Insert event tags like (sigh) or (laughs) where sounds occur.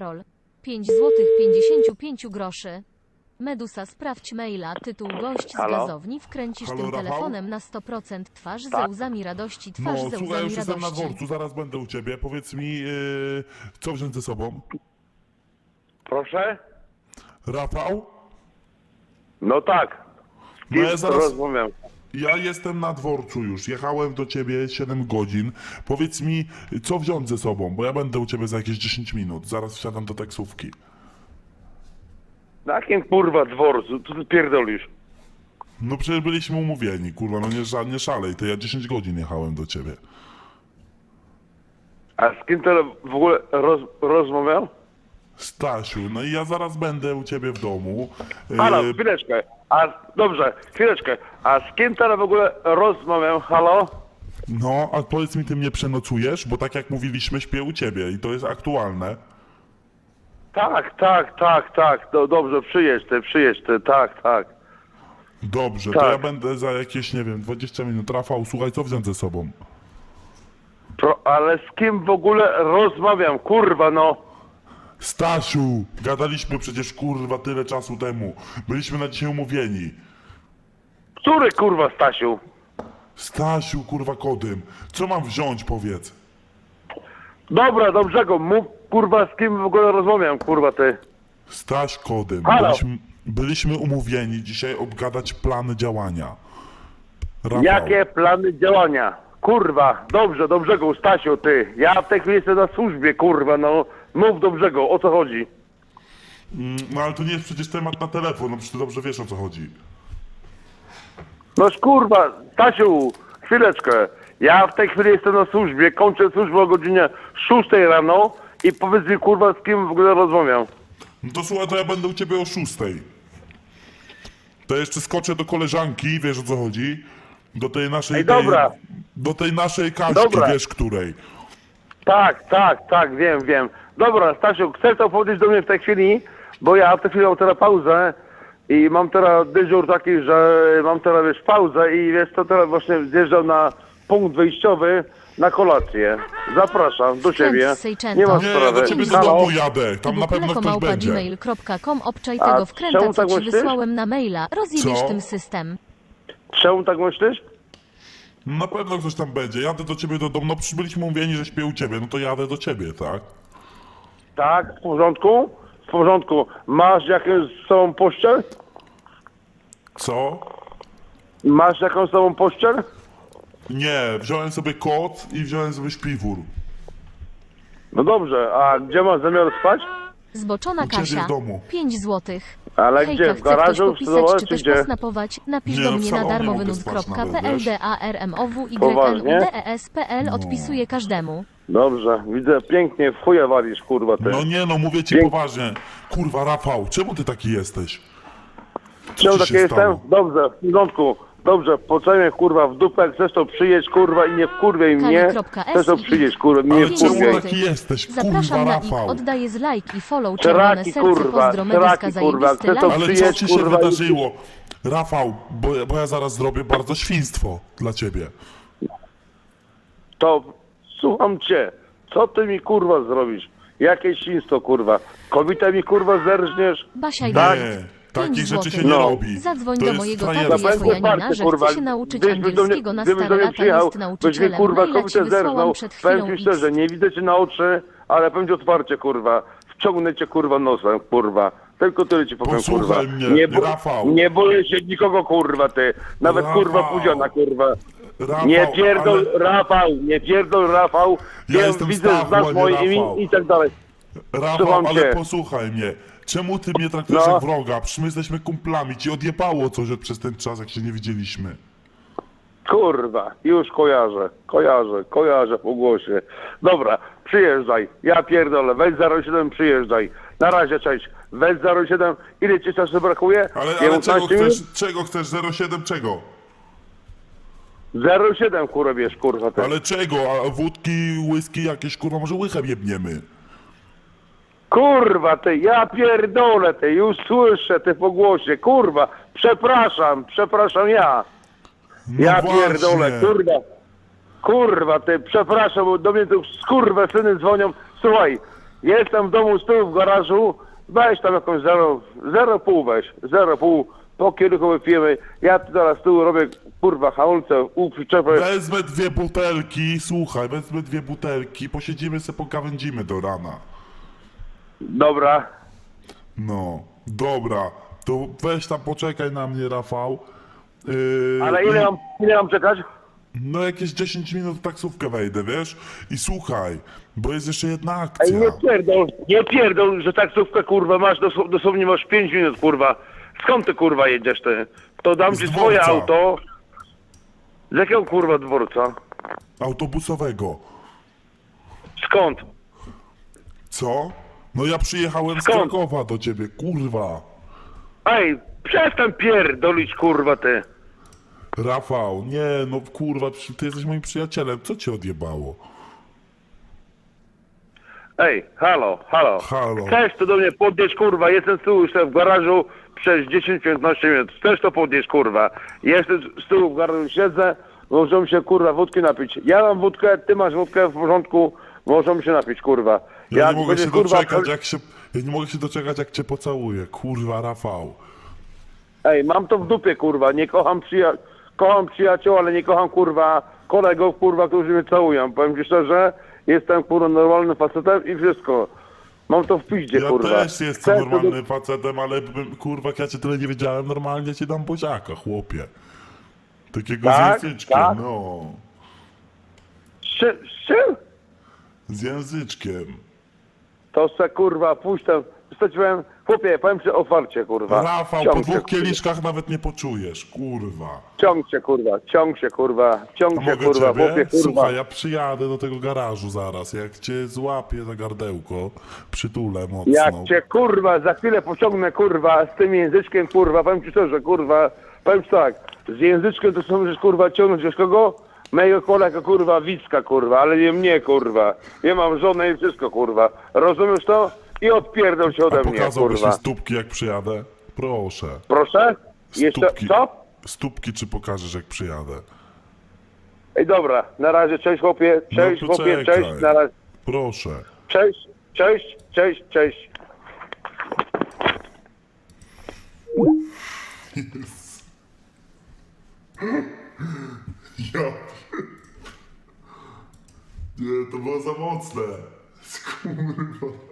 Karol. 5 złotych 55 groszy. Medusa, sprawdź maila, tytuł gość z Halo? gazowni, wkręcisz Halo, tym Rafał? telefonem na 100% twarz ze Tak. łzami radości, No, twarz ze słuchaj, łzami już jestem na radości. dworcu, zaraz będę u ciebie. Powiedz mi, yy, co wziąć ze sobą? Proszę? Rafał? No tak. Z No kim ja zaraz- rozmawiam? Ja jestem na dworcu już, jechałem do ciebie 7 godzin. Powiedz mi, co wziąć ze sobą, bo ja będę u ciebie za jakieś 10 minut. Zaraz wsiadam do taksówki. Na jakim kurwa dworcu? Ty pierdolisz? No przecież byliśmy umówieni, kurwa, no nie, ża- nie szalej, to ja 10 godzin jechałem do ciebie. A z kim to w ogóle roz, rozmawiam? Stasiu, no i ja zaraz będę u ciebie w domu. Yy, Halo, chwileczkę. A, dobrze, chwileczkę. A z kim teraz w ogóle rozmawiam? Halo? no, a powiedz mi, ty mnie przenocujesz, bo tak jak mówiliśmy, śpię u ciebie i to jest aktualne. Tak, tak, tak, tak. Do, dobrze, przyjedź ty, przyjedź ty, tak, tak. Dobrze, to Tak. ja będę za jakieś, nie wiem, 20 minut. Rafał, słuchaj, co wziąć ze sobą? Pro, ale z kim w ogóle rozmawiam? Kurwa, no. Stasiu, gadaliśmy przecież kurwa tyle czasu temu. Byliśmy na dzisiaj umówieni. Który kurwa Stasiu? Stasiu, kurwa kodym, co mam wziąć, powiedz? Dobra, dobrze go, mów kurwa z kim w ogóle rozmawiam, kurwa ty. Staś kodym, Halo. byliśmy, byliśmy umówieni dzisiaj obgadać plany działania. Rafał, Jakie plany działania? Kurwa, dobrze, dobrze go, Stasiu, ty. Ja w tej chwili jestem na służbie, kurwa, no. Mów dobrze go, o co chodzi? Mm, No ale to nie jest przecież temat na telefon, no przecież ty dobrze wiesz o co chodzi. Noż kurwa, Stasiu, chwileczkę. Ja w tej chwili jestem na służbie, kończę służbę o godzinie 6 rano i powiedz mi, kurwa, z kim w ogóle rozmawiam. No to słuchaj, to ja będę u ciebie o szóstej. To jeszcze skoczę do koleżanki, wiesz o co chodzi? Do tej naszej... Ej, dobra. Do tej naszej Dobra. wiesz której. Tak, tak, tak, wiem, wiem. Dobra, Stasiu, chcesz to powiedzieć do mnie w tej chwili, bo ja w tej chwili mam teraz pauzę i mam teraz dyżur taki, że mam teraz, wiesz, pauzę i wiesz, to teraz właśnie zjeżdżam na punkt wyjściowy na kolację. Zapraszam do siebie. z Sejczęta. Nie ma Nie, sprawy. do ciebie do Halo? domu jadę, tam na pewno ktoś będzie. gmail.com obczaj A tego wkręta, czemu co tak ci myślisz? wysłałem na maila. Rozjebiesz Co? tym system. Czemu tak myślisz? Na pewno ktoś tam będzie, jadę do ciebie do domu, no przecież byliśmy umówieni, że śpię u ciebie, no to jadę do ciebie, tak? Tak, w porządku? W porządku. Masz jakąś z sobą pościel? Co? Masz jakąś z sobą pościel? Nie, wziąłem sobie kot i wziąłem sobie śpiwór. No dobrze, a gdzie masz zamiar spać? Zboczona U ciebie Kasia. w domu. 5 złotych. Ale Hejka, gdzie? W chce ktoś garażu, w popisać, czy też gdzie? posnapować? Napisz Nie, do no mnie na salonie darmowy mogę nut. spać kropka nawet, pl wiesz? d a r m o w y Poważnie? n u d e s p l odpisuję każdemu. Dobrze, widzę, pięknie w chuja walisz, kurwa, ty. No nie no, mówię ci Dzięki. poważnie. Kurwa, Rafał, czemu ty taki jesteś? Co Czemu ci taki jestem? Dobrze, w porządku. Dobrze, poczekaj kurwa w dupę, chcesz to przyjedź kurwa i nie wkurwiej mnie. Chcesz to przyjedź kurwa, mnie Ale nie czemu wkurwiej. taki jesteś? Zapraszam Kurwa, na ich, Rafał. oddaję z like i follow, czerwone Czeraki, serce, kurwa, pozdro, medyska, czeraki, kurwa, zajebisty chcę to like. Ale co przyjedź, ci się kurwa, i- wydarzyło? Rafał, bo, bo ja zaraz zrobię bardzo świństwo dla ciebie. To słucham cię. Co ty mi kurwa zrobisz? Jakie świństwo kurwa? Kobietę mi kurwa zerżniesz? Basia i Tak. Nie, Pięć takich rzeczy się złotych. nie No. robi. Zadzwoń To do jest mojego frajerstwo. taty jako Zapędzę Janina, parcie, że kurwa. chce się nauczyć Gdybyś do mnie- angielskiego na gdybyś do stare mnie lata, przyjechał, jest byś mi nauczycielem. kurwa Maila ci wysłałam przed Powiem chwilą ci szczerze, nie widzę cię na oczy, ale powiem ci otwarcie kurwa. Wciągnę cię kurwa nosem, kurwa. Tylko tyle ci powiem, Posłuchaj kurwa. mnie, nie, bo- Rafał. nie boję się nikogo, kurwa, ty. Nawet Rafał. kurwa pudziana, kurwa. Rafał, nie pierdol, ale- Rafał, nie pierdol, Rafał. Ja Ja jestem widzę Stachu, a znak nie moje Rafał. imię i tak dalej. Rafał, Słucham ale cię. posłuchaj mnie. Czemu ty mnie traktujesz No. jak wroga? Przecież my jesteśmy kumplami. Ci odjebało coś od- przez ten czas, jak się nie widzieliśmy. Kurwa, już kojarzę, kojarzę, kojarzę po głosie. Dobra, przyjeżdżaj, ja pierdolę, weź 07, przyjeżdżaj. Na razie, cześć. Weź 07, ile ci czasu brakuje? Ale, ale 19 czego minut? chcesz, czego chcesz? 07 czego? 07, kurwa, wiesz, kurwa, ty. Ale czego? A wódki, whisky jakieś, kurwa, może łychem jebniemy? Kurwa, ty, ja pierdolę, ty, już słyszę ty po głosie, kurwa, przepraszam, przepraszam ja. No ja właśnie. pierdolę, kurwa. Kurwa, ty, przepraszam, bo do mnie tu skurwe syny dzwonią. Słuchaj, Jestem w domu z tyłu w garażu, weź tam jakąś zero, zero pół weź, zero pół, po kierunku wypijemy. Ja tu teraz z tyłu robię, kurwa, hamulce, uprzyczepę. Wezmę dwie butelki, słuchaj, wezmę dwie butelki, posiedzimy se, pogawędzimy do rana. Dobra, No, dobra, to weź tam poczekaj na mnie, Rafał. Yy, ale ile i- mam, ile mam czekać? No jakieś 10 minut w taksówkę wejdę, wiesz? I słuchaj, bo jest jeszcze jedna Ej, akcja. nie pierdol, nie pierdol, że taksówkę, kurwa, masz, dosłownie masz 5 minut, kurwa. Skąd ty, kurwa, jedziesz ty? To dam Z ci swoje dworca. auto. Z jakiego, kurwa, dworca? Autobusowego. Skąd? Co? No ja przyjechałem z Skąd? Krakowa do ciebie, kurwa. Ej, przestań pierdolić, kurwa, ty. Rafał, nie, no kurwa, przy- ty jesteś moim przyjacielem, co cię odjebało? Ej, halo, halo. Halo. Chcesz to do mnie podnieść, kurwa, jestem z tyłu jeszcze w garażu przez 10-15 minut. Chcesz to podnieść, kurwa. Jestem z tyłu w garażu, siedzę, możemy się, kurwa, wódki napić. Ja mam wódkę, ty masz wódkę w porządku, możemy się napić, kurwa. Ja Jak nie mogę się kurwa, doczekać, jak się... Ja nie mogę się doczekać, jak cię pocałuję, kurwa, Rafał. Ej, mam to w dupie, kurwa, nie kocham przyja... Kocham przyjaciół, ale nie kocham, kurwa, kolegów, kurwa, którzy mnie całują. Powiem ci szczerze, jestem, kurwa, normalnym facetem i wszystko. Mam to w piździe, Ja kurwa. też jestem Chcę normalnym facetem, ale bym, kurwa, jak ja cię tyle nie wiedziałem, normalnie ci dam buziaka, chłopie. Takiego Tak, z języczkiem, tak. no. Z czym- z czym? Z języczkiem. To se kurwa puść tam. Straciłem, chłopie, powiem ci otwarcie, kurwa. Rafał, ciąg po dwóch się, kieliszkach nawet nie poczujesz, kurwa. Ciąg się, kurwa, ciąg się, kurwa, A ciąg się, mogę kurwa, ciebie? chłopie, kurwa. Słuchaj, ja przyjadę do tego garażu zaraz, jak cię złapię za gardełko, przytulę mocno. Jak cię, kurwa, za chwilę pociągnę, kurwa, z tym języczkiem, kurwa, powiem ci szczerze, kurwa, powiem ci tak, z języczkiem to są, możesz, kurwa, ciągnąć, wiesz kogo? Mojego kolega, kurwa, Wicka, kurwa, ale nie mnie, kurwa. Ja mam żonę i wszystko, kurwa. Rozumiesz to? I odpierdol się A ode mnie, pokazałbyś kurwa. mi stópki, jak przyjadę? Proszę. Proszę? Jeszcze, Stópki. co? Stópki czy pokażesz, jak przyjadę? Ej, dobra, na razie, cześć chłopie, cześć no chłopie, poczekaj. cześć, na razie. Proszę. Cześć, cześć, cześć, cześć. (laughs) Ja... Nie, to było za mocne. (laughs) Kurwa.